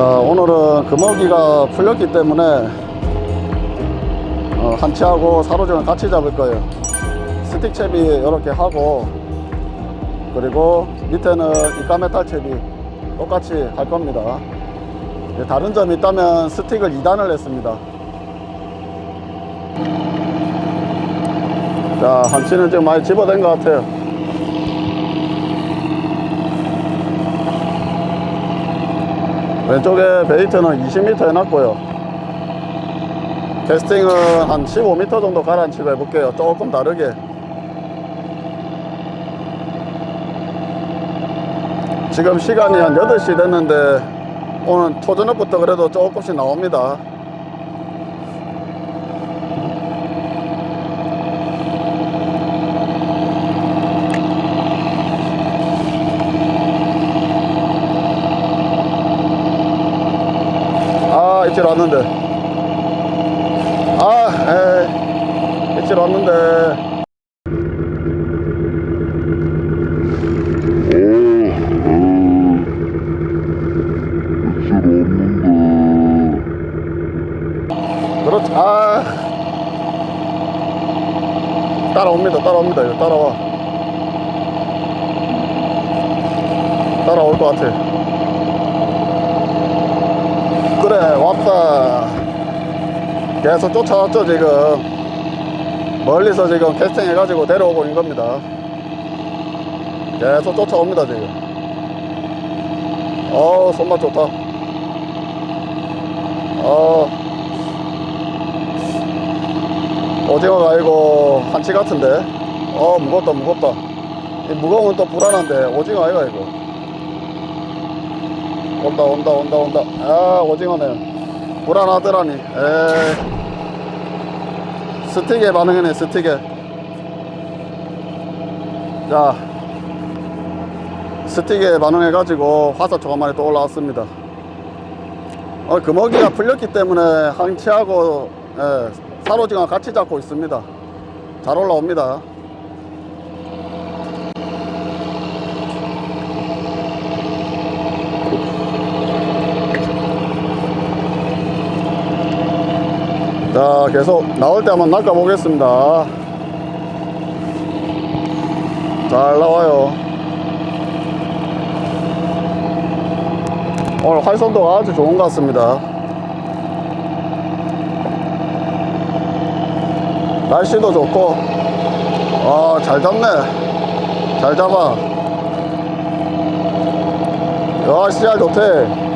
오늘은 금어기가 풀렸기 때문에 어, 한치하고 사로정을 같이 잡을 거예요. 스틱 채비 이렇게 하고 그리고 밑에는 이까메탈 채비 똑같이 할 겁니다. 예, 다른 점이 있다면 스틱을 2단을 했습니다. 자, 한치는 지금 많이 집어댄 것 같아요. 왼쪽에 베이트는 20m 해놨고요. 캐스팅은 한 15m 정도 가라앉히고 해볼게요. 조금 다르게. 지금 시간이 한 8시 됐는데 오늘 초저녁부터 그래도 조금씩 나옵니다. 아, 입질 왔는데. 아, 에이. 입질 왔는데. 그렇지. 아. 따라옵니다. 따라옵니다. 이거 따라와. 따라올 것 같아. 왔다 계속 쫓아왔죠 지금. 멀리서 지금 캐스팅 해가지고 데려오고 있는 겁니다. 계속 쫓아옵니다 지금. 어 손맛 좋다. 어 오징어가 아니고 한치 같은데? 어 무겁다 무겁다. 이 무거우면 또 불안한데 오징어 아이가 이거. 온다 온다 온다 온다. 아 오징어네 불안하더라니. 에 스틱에 반응이네 스틱에. 자. 스틱에 반응해 가지고 화사초가 많이 또 올라왔습니다. 어, 금어기가 풀렸기 때문에 항치하고 예, 사로징어 같이 잡고 있습니다. 잘 올라옵니다 자 계속 나올 때 한번 낚아 보겠습니다. 잘 나와요. 오늘 활성도가 아주 좋은 것 같습니다. 날씨도 좋고 아잘 잡네. 잘 잡아. 야 씨알 좋대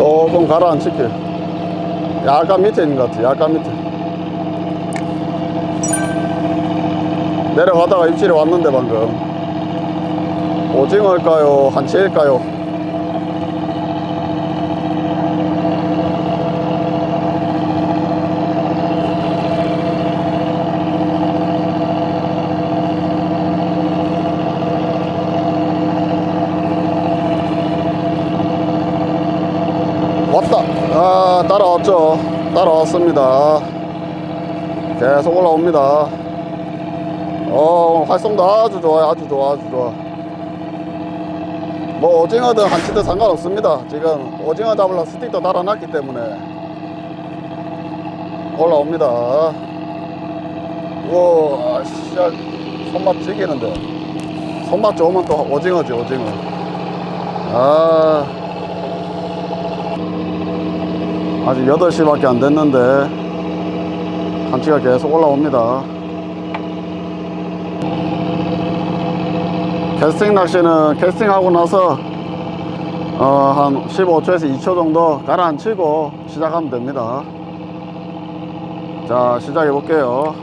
조금 가라앉힐게. 약간 밑에 있는 것 같아 약간 밑에. 내려가다가 입질이 왔는데 방금. 오징어일까요? 한치일까요 왔다. 아, 따라왔죠. 따라왔습니다. 계속 올라옵니다. 어, 활성도 아주 좋아요. 아주 좋아, 아주 좋아. 뭐, 오징어든 한치든 상관없습니다. 지금 오징어 잡으려 스틱도 달아놨기 때문에 올라옵니다. 우와, 씨알, 손맛 죽이는데. 손맛 좋으면 또 오징어지, 오징어. 아. 아직 8시밖에 안 됐는데 한치가 계속 올라옵니다. 캐스팅 낚시는 캐스팅하고 나서 어, 한 15초에서 2초 정도 가라앉히고 시작하면 됩니다. 자 시작해 볼게요.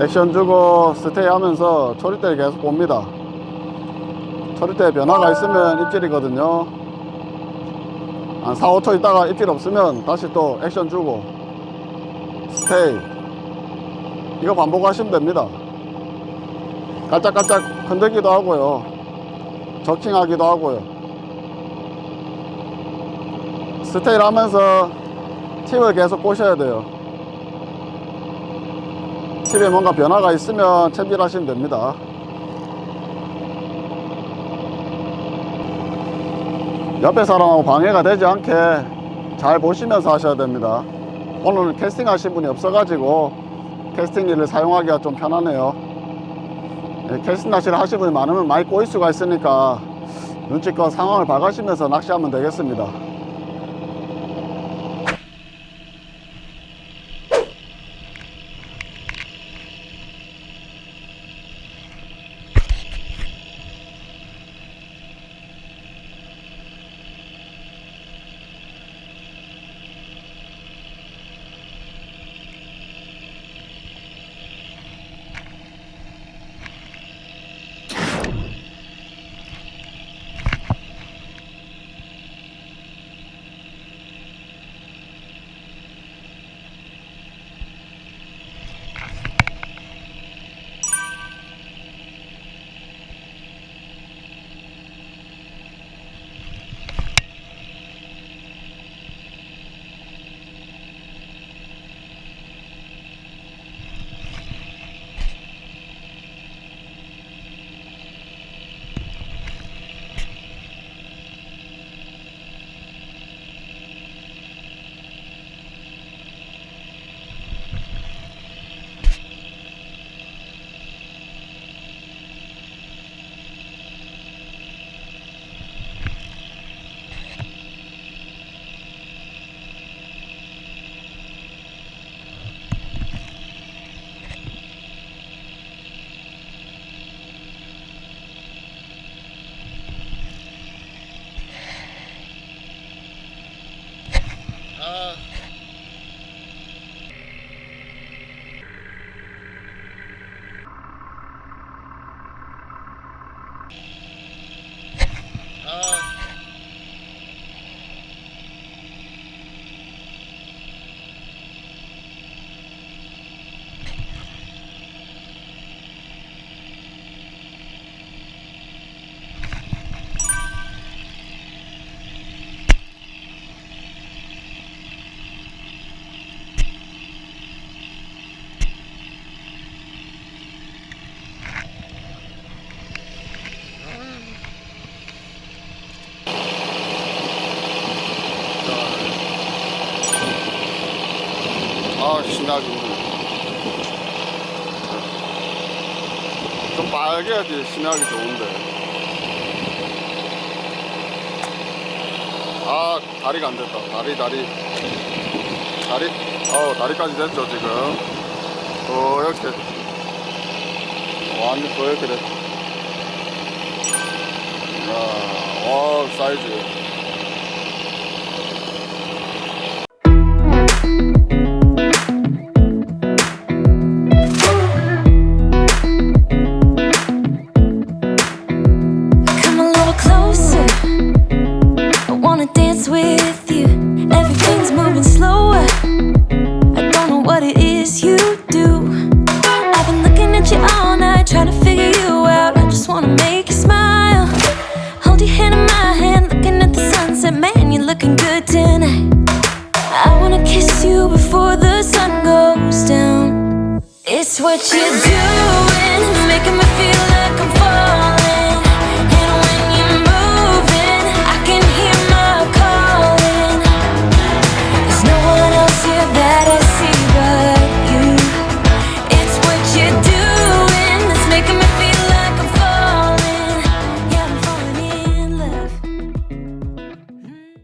액션 주고 스테이 하면서 초리대 계속 봅니다. 초리대 변화가 있으면 입질이거든요 한 4, 5초 있다가 입질 없으면 다시 또 액션 주고. 스테이. 이거 반복하시면 됩니다. 깔짝깔짝 흔들기도 하고요. 저킹하기도 하고요. 스테이를 하면서 팁을 계속 보셔야 돼요. 팁에 뭔가 변화가 있으면 챔질하시면 됩니다. 옆에 사람하고 방해가 되지 않게 잘 보시면서 하셔야 됩니다. 오늘은 캐스팅 하신 분이 없어가지고 캐스팅 일을 사용하기가 좀 편하네요. 예, 캐스팅 낚시를 하신 분이 많으면 많이 꼬일 수가 있으니까 눈치껏 상황을 봐가시면서 낚시하면 되겠습니다. 신나게. 좀 빨개야지 신나기 좋은데. 아, 다리가 안 됐다. 다리, 다리. 다리, 어, 다리까지 됐죠, 지금. 어, 이렇게. 완전 또 이렇게 됐다. 야, 와, 사이즈. It's what you're doing, making me feel